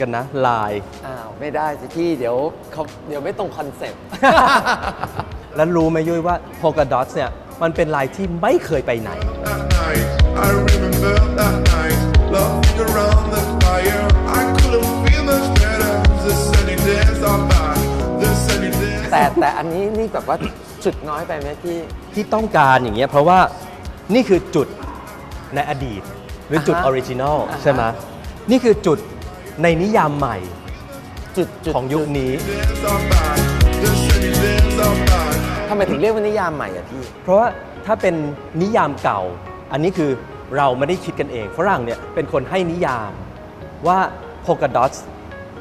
แมทช์กันนะลาย อ้าวไม่ได้สิพี่เดี๋ยวเขาเดี๋ยวไม่ตรงคอนเซ็ปต์ แล้วรู้ไหมยุ้ยว่า polka dots เนี่ย มันเป็นลายที่ไม่เคยไปไหน that night. I remember that night, laughing around the fire. I couldn't feel much better. The sunny days are back. The sunny days. แต่แต่อันนี้นี่แบบว่าจุดน้อยไปไหมพี่ ที่ต้องการอย่างเงี้ยเพราะว่านี่คือจุดในอดีต หรือจุดออ่าอฮะริจินอลอ่าฮะใช่ไหมนี่คือจุด ในนิยามใหม่จุดจุดของยุคนี้ Days are back. The sunny days are back. ทำไมถึงเรียกว่านิยามใหม่อะพี่ เพราะว่าถ้าเป็นนิยามเก่า อันนี้คือเราไม่ได้คิดกันเองฝรั่งเนี่ยเป็นคนให้นิยามว่า polka dots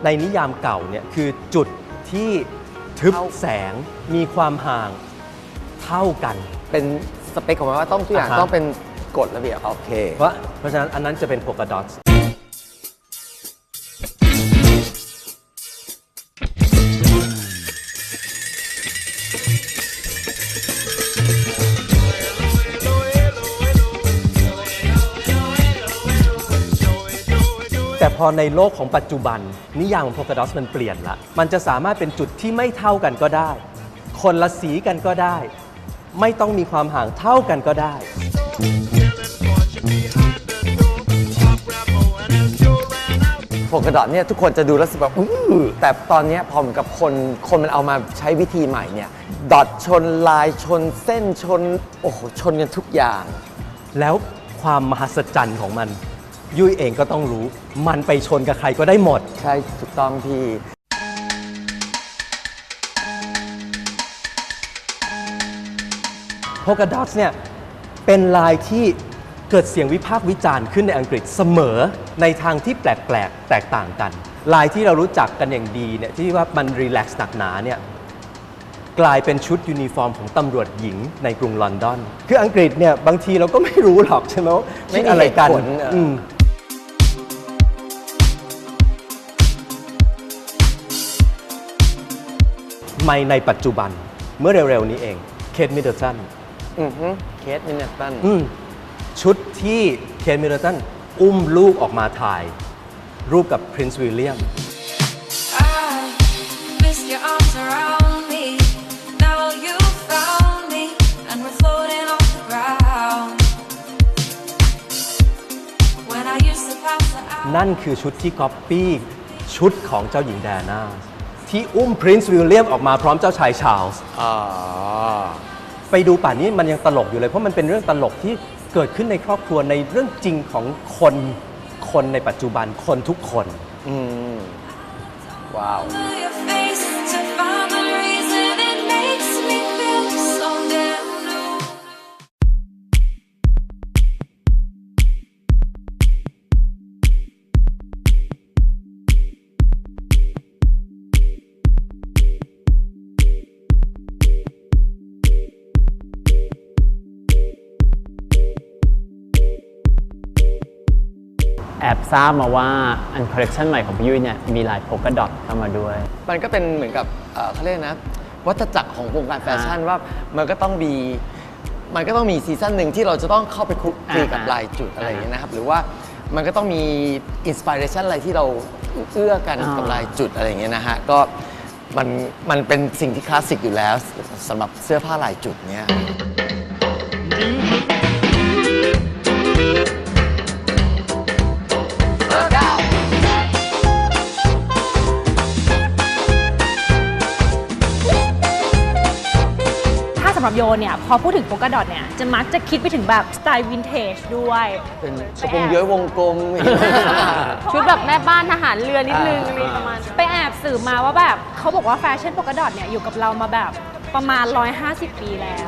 ในนิยามเก่าเนี่ยคือจุดที่ทึบเท่าแสงมีความห่างเท่ากัน เป็นสเปคของมันว่าต้องทุกอย่างอ่าฮะ ต้องเป็นกฎระเบียบโอเค เพราะเพราะฉะนั้นอันนั้นจะเป็น polka dots แต่ พอในโลกของปัจจุบัน นิยามของ polka dots มันเปลี่ยนละ มันจะสามารถเป็นจุดที่ไม่เท่ากันก็ได้ คนละสีกันก็ได้ ไม่ต้องมีความห่างเท่ากันก็ได้โฟกระดอทเนี่ยทุกคนจะดูแล้วรู้สึกแบบอื้อแต่ตอนเนี้ยพอเหมือนกับคนคนมันเอามาใช้วิธีใหม่เนี่ยดอทชนลายชนเส้นชน โอ้โห ชนกันทุกอย่าง แล้วความมหัศจรรย์ของมัน ยุ้ยเองก็ต้องรู้ มันไปชนกับใครก็ได้หมด ใช่ถูกต้องพี่ polka dots เนี่ยเป็นลายที่เกิดเสียงวิพากษ์วิจารณ์ขึ้นในอังกฤษเสมอในทางที่แปลกๆ แตกต่างกัน ลายที่เรารู้จักกันอย่างดีเนี่ยที่ว่ามันรีแลกซ์หนักหนาเนี่ยกลายเป็นชุดยูนิฟอร์มของตำรวจหญิงในกรุงลอนดอน คืออังกฤษเนี่ยบางทีเราก็ไม่รู้หรอกใช่ไหมว่าไม่คิดมีอะไรกันเหตุผลเอออืม ไม่ในปัจจุบันเมื่อเร็วๆนี้เองเคทมิดเดิลสันอือฮึเคสมินเนตันอืมชุดที่เคนมิลเลตันอุ้มลูกออกมาถ่าย รูปกับพรินซ์วิลเลียม I missed your arms around me. Now you found me, and we're floating off the ground. When I used to pass the hour. นั่นคือชุดที่ก๊อปปี้ชุดของเจ้าหญิงแดน่า ที่อุ้มพรินซ์วิลเลียมออกมาพร้อมเจ้าชายชาร์ลส์อ๋อไปดูป่านนี้มันยังตลกอยู่เลย เพราะมันเป็นเรื่องตลกที่เกิดขึ้นในครอบครัวในเรื่องจริงของคนคนในปัจจุบันคนทุกคน อืม ว้าว อบทราบมาว่าอันคอลเลคชันใหม่ของพี่ยุ้ยเนี่ยมีลายโพกดอทเข้ามาด้วย มันก็เป็นเหมือนกับเอ่อเขาเรียกนะ วัฏจักรของวงการแฟชั่นว่ามันก็ต้องมีมันก็ต้องมีซีซั่นหนึ่งที่เราจะต้องเข้าไปคลุกคลีกับอ่าลายจุดอะไรอย่างเงี้ยอ่านะครับหรือว่ามันก็ต้องมีอินสปิเรชันอะไรที่เราเอื้อกันอ่ากักับลายจุดอะไรอย่างเงี้ยนะฮะก็มันมันเป็นสิ่งที่คลาสสิกอยู่แล้วสำหรับเสื้อผ้าลายจุดเนี่ยถ้ โยนเนี่ยพอพูดถึงโปกาดอทเนี่ยจะมักจะคิดไปถึงแบบสไตล์วินเทจด้วยเป็นกระโปรงเย้ยวงกลม ชุดแบบแม่บ้านทหารเรือนิดนึงอ่าอะไรประมาณนั้นไปแอบสืบมาว่าแบบเขาบอกว่าแฟชั่นโปกาดอทเนี่ยอยู่กับเรามาแบบประมาณ 150 ปีแล้ว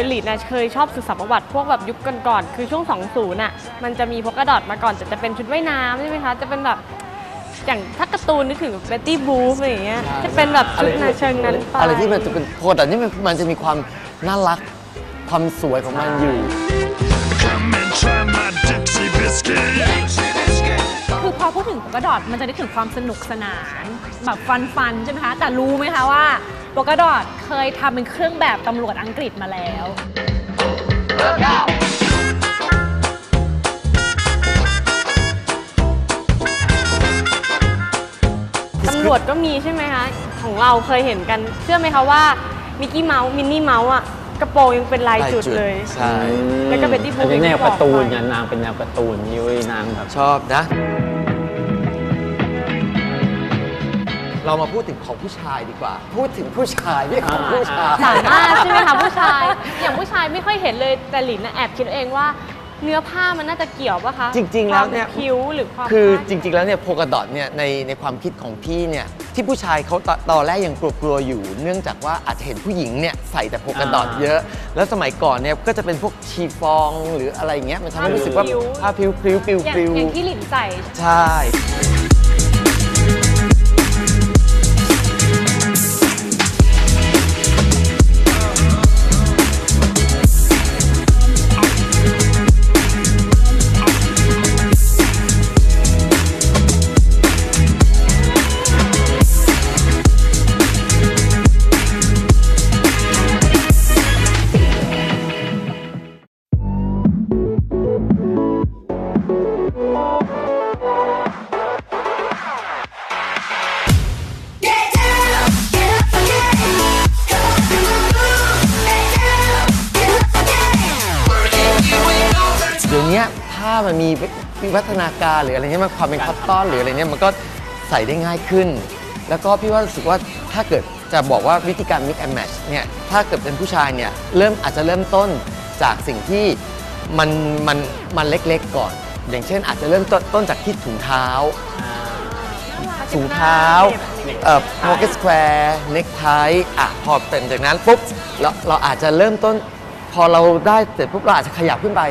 ยหลีดนะเคยชอบศึกษาประวัติพวกแบบยุคก่อนๆคือช่วง 20น่ะมันจะมีโพกาดอทมาก่อนแต่จะเป็นชุดว่ายน้ำใช่ไหมคะจะเป็นแบบอย่างถ้าการ์ตูนนึกถึงเบตตี้บูฟอะไรอย่างเงี้ยจะเป็นแบบชุดนาเชิงนั้นไปอะไรที่มันจะเป็นโคตรแต่นี่มันมันจะมีความน่ารักความสวยของมันอยู่ Come and try my Dixie biscuit. คือพอพูดถึงโพกาดอทมันจะนึกถึงความสนุกสนาน แบบฟันฟันๆใช่ไหมคะ แต่รู้ไหมคะว่า โปกดอทเคยทำเป็นเครื่องแบบตำรวจอังกฤษมาแล้ว ตำรวจก็มีใช่ไหมคะของเราเคยเห็นกัน เชื่อไหมคะว่ามิกกี้เมาส์มินนี่เมาส์อะกระโปรงยังเป็นลายจุดเลย ใช่ แล้วก็เป็นที่พูอันนี้แนวการ์ตูนไงไงนางเป็นแนวการ์ตูนยุ้ยนางแบบชอบนะ เรามาพูดถึงของผู้ชายดีกว่า พูดถึงผู้ชายไม่ของผู้ชายสามารถใช่ไหมคะผู้ชาย อย่างผู้ชายไม่ค่อยเห็นเลยแต่หลินน่ะแอบคิดเองว่าเนื้อผ้ามันน่าจะเกี่ยวปะคะจริง ๆ แล้วเนี่ยความคิ้วหรือความคือผ้าจริง ๆ แล้วเนี่ยโพกาดอทเนี่ยในในความคิดของพี่เนี่ยที่ผู้ชายเขาตตอนแรกยังกลัวๆอยู่ เนื่องจากว่าอาจจะเห็นผู้หญิงเนี่ยใส่แต่โพกาดอทอ่าเยอะ แล้วสมัยก่อนเนี่ยก็จะเป็นพวกชีฟองหรืออะไรอย่างเงี้ยมันทำให้รู้สึกว่าผ้าผ้าพริ้วพริ้วพริ้วอย่างพริ้วอย่างที่หลินใส่ใช่ การหรืออะไรเงี้ยมันความเป็นคัตตอนหรืออะไรเงี้ยมันก็ใส่ได้ง่ายขึ้น แล้วก็พี่ว่ารู้สึกว่าถ้าเกิดจะบอกว่าวิธีการ mix and match เนี่ยถ้าเกิดเป็นผู้ชายเนี่ยเริ่มอาจจะเริ่มต้นจากสิ่งที่มันมันมันเล็กๆก่อน อย่างเช่นอาจจะเริ่มต้นต้นจากที่ถุงเท้าถุงเท้าเอ่อ pocket square necktie อะพอเป็นจากนั้นปุ๊บเราเราอาจจะเริ่มต้น พอเราได้เสร็จปุ๊บเราอาจจะขยับขึ้นไป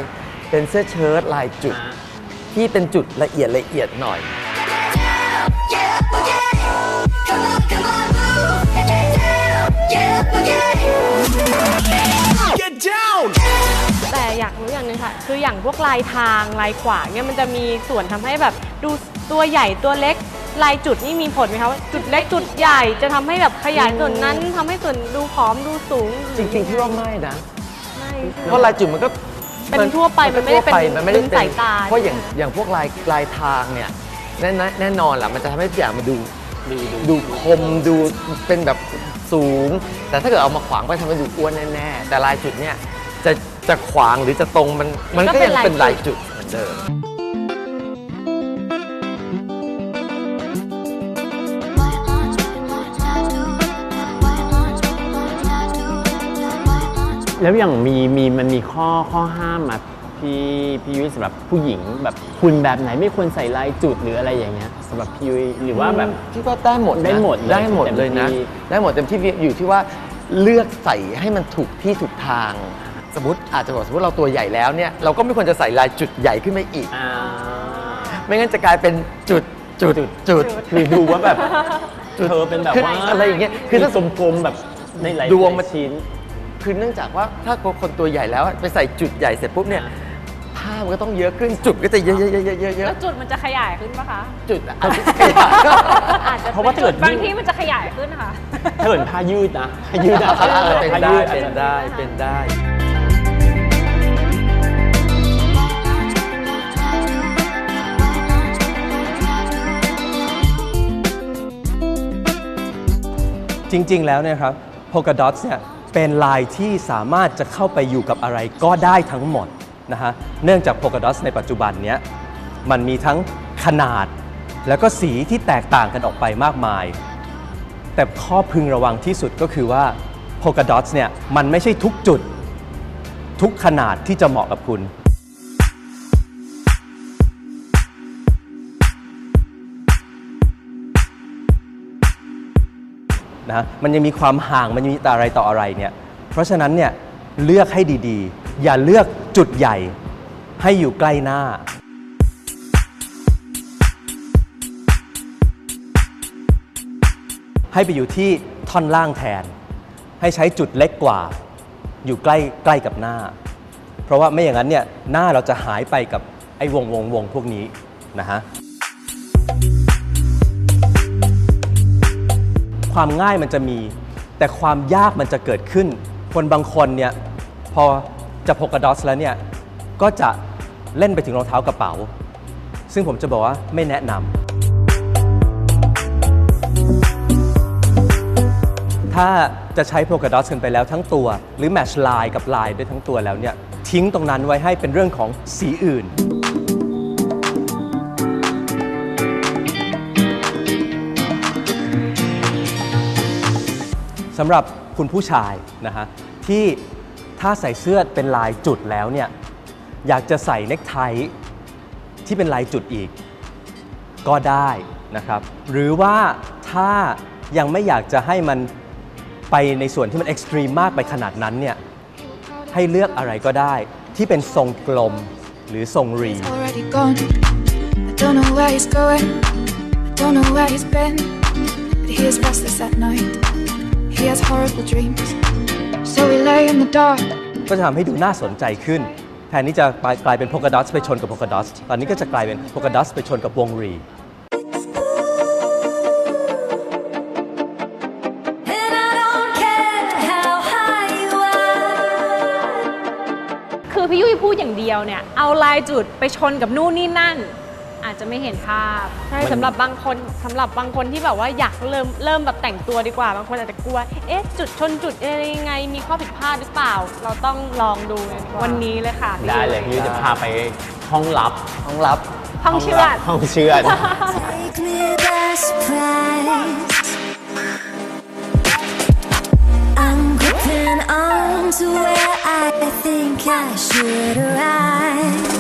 เป็นเสื้อเชิ้ตลายจุด ที่เป็นจุดละเอียดละเอียดหน่อย แต่อยากรู้อย่างหนึงค่ะ คืออย่างพวกลายทางลายขวางเนี่ยมันจะมีส่วนทำให้แบบดูตัวใหญ่ตัวเล็ก ลายจุดนี่มีผลไหมคะว่าจุดเล็กจุดใหญ่จะทำให้แบบขยายส่วนนั้นทำให้ส่วนดูผอมดูสูงจริงๆพี่ว่าไม่นะ ไม่ใช่ไหมเพราะลายจุดมันก็ เป็นทั่วไปมันไม่ได้เป็นทั่วมันไม่ได้เป็นเป็นสายตาเพราะอย่างอย่างพวกลายลายทางเนี่ยแน่นแน่นอนแหละมันจะทำให้ทุกอย่างมันดูดูคมดูเป็นแบบสูง แต่ถ้าเกิดเอามาขวางไปทำให้ดูอ้วนแน่ๆแต่ลายจุดเนี่ยจะจะขวางหรือจะตรงมันมันก็ยังเป็นลายจุดเหมือนเดิม แล้วอย่างมีมีมันมีข้อข้อห้ามมาพี่พี่ยุ้ยสำหรับผู้หญิงแบบคุณแบบไหนไม่ควรใส่ลายจุดหรืออะไรอย่างเงี้ยสำหรับพี่ยุ้ยหรือว่าแบบ พี่ก็ได้หมดนะได้หมดเลยได้หมดเลยนะ เต็มที่ ได้หมดเต็มที่อยู่ที่ว่าเลือกใส่ให้มันถูกที่ถูกทาง สมมติอาจจะบอกสมมติเราตัวใหญ่แล้วเนี่ยเราก็ไม่ควรจะใส่ลายจุดใหญ่ขึ้นไปอีก อ่าไม่งั้นจะกลายเป็นจุดจุดจุด คือดูว่าแบบเธอเป็นแบบคือว่าอะไรอย่างเงี้ยคือถ้า กลมๆแบบในหลายดวงมันชิ้น คือเนื่องจากว่าถ้าคนตัวใหญ่แล้วไปใส่จุดใหญ่เสร็จปุ๊บเนี่ยผ้ามันก็ต้องเยอะขึ้นจุดก็จะเยอะๆๆๆๆแล้วจุดมันจะขยายขึ้นปะคะ จุดอะอาจจะเพราะว่าถ้าเกิด บางที่มันจะขยายขึ้นค่ะ ถ้าเกิดผ้ายืดนะผ้ายืดอะเป็นผ้าได้ยืดอาจเป็นจะได้เป็นได้ จริงๆ แล้วเนี่ยครับ polka dots เนี่ย เป็นลายที่สามารถจะเข้าไปอยู่กับอะไรก็ได้ทั้งหมดนะฮะเนื่องจาก Polkadot ในปัจจุบันเนี้ยมันมีทั้งขนาดแล้วก็สีที่แตกต่างกันออกไปมากมาย แต่ข้อพึงระวังที่สุดก็คือว่า Polkadot เนี่ยมันไม่ใช่ทุกจุด ทุกขนาดที่จะเหมาะกับคุณ นะฮะมันยังมีความห่างมันยังมีอะไรต่ออะไรเนี่ยเพราะฉะนั้นเนี่ยเลือกให้ดีๆ อย่าเลือกจุดใหญ่ให้อยู่ใกล้หน้า ให้ไปอยู่ที่ท่อนล่างแทน ให้ใช้จุดเล็กกว่า อยู่ใกล้ใกล้กับหน้า เพราะว่าไม่อย่างนั้นเนี่ยหน้าเราจะหายไปกับไอ้วงวงวงพวกนี้นะฮะ ความง่ายมันจะมี แต่ความยากมันจะเกิดขึ้น คนบางคนเนี่ยพอจะพกกระดอสแล้วเนี่ยก็จะเล่นไปถึงรองเท้ากระเป๋า ซึ่งผมจะบอกว่าไม่แนะนำถ้าจะใช้โ o ก a ดอ t กันไปแล้วทั้งตัว หรือแมชลายกับลายด้วยทั้งตัวแล้วเนี่ยทิ้งตรงนั้นไว้ให้เป็นเรื่องของสีอื่น สำหรับคุณผู้ชายนะฮะที่ถ้าใส่เสื้อเป็นลายจุดแล้วเนี่ยอยากจะใส่เนคไทที่เป็นลายจุดอีก ก็ได้นะครับหรือว่าถ้ายังไม่อยากจะให้มันไปในส่วนที่มันเอ็กซ์ตรีมมากไปขนาดนั้นเนี่ยให้เลือกอะไรก็ได้ที่เป็นทรงกลมหรือทรงรี don't know where he's going. I don't know where he's been. But he is restless at night. He has horrible dreams. So we lay in the dark. ก็จะทำให้ดูน่าสนใจขึ้น แทนที่จะกลายเป็นโ o ก a ดอ t ไปชนกับโ o ก a ดอ t ตอนนี้ก็จะกลายเป็นโ o ก a ดอ t ไปชนกับวงรี And I don't care how high you are. คือพี่ยุ้ยพูดอย่างเดียวเนี่ย เอาลายจุดไปชนกับนู่นนี่นั่น อาจจะไม่เห็นภาพใช่สำหรับบางคนสำหรับบางคนที่แบบว่าอยากเริ่มเริ่มแบบแต่งตัวดีกว่า บางคนอาจจะกลัว เอ๊ะ จุดชนจุดอะไรยังไง มีข้อผิดพลาดหรือเปล่า เราต้องลองดูกันดีกว่าวันนี้เลยค่ะได้เลยพี่ยุ้ยจะพาไปห้องลับห้องรับห้องเชือดห้องเชือด Take me by surprise. I'm gripping on to where I think I should arrive.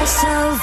myself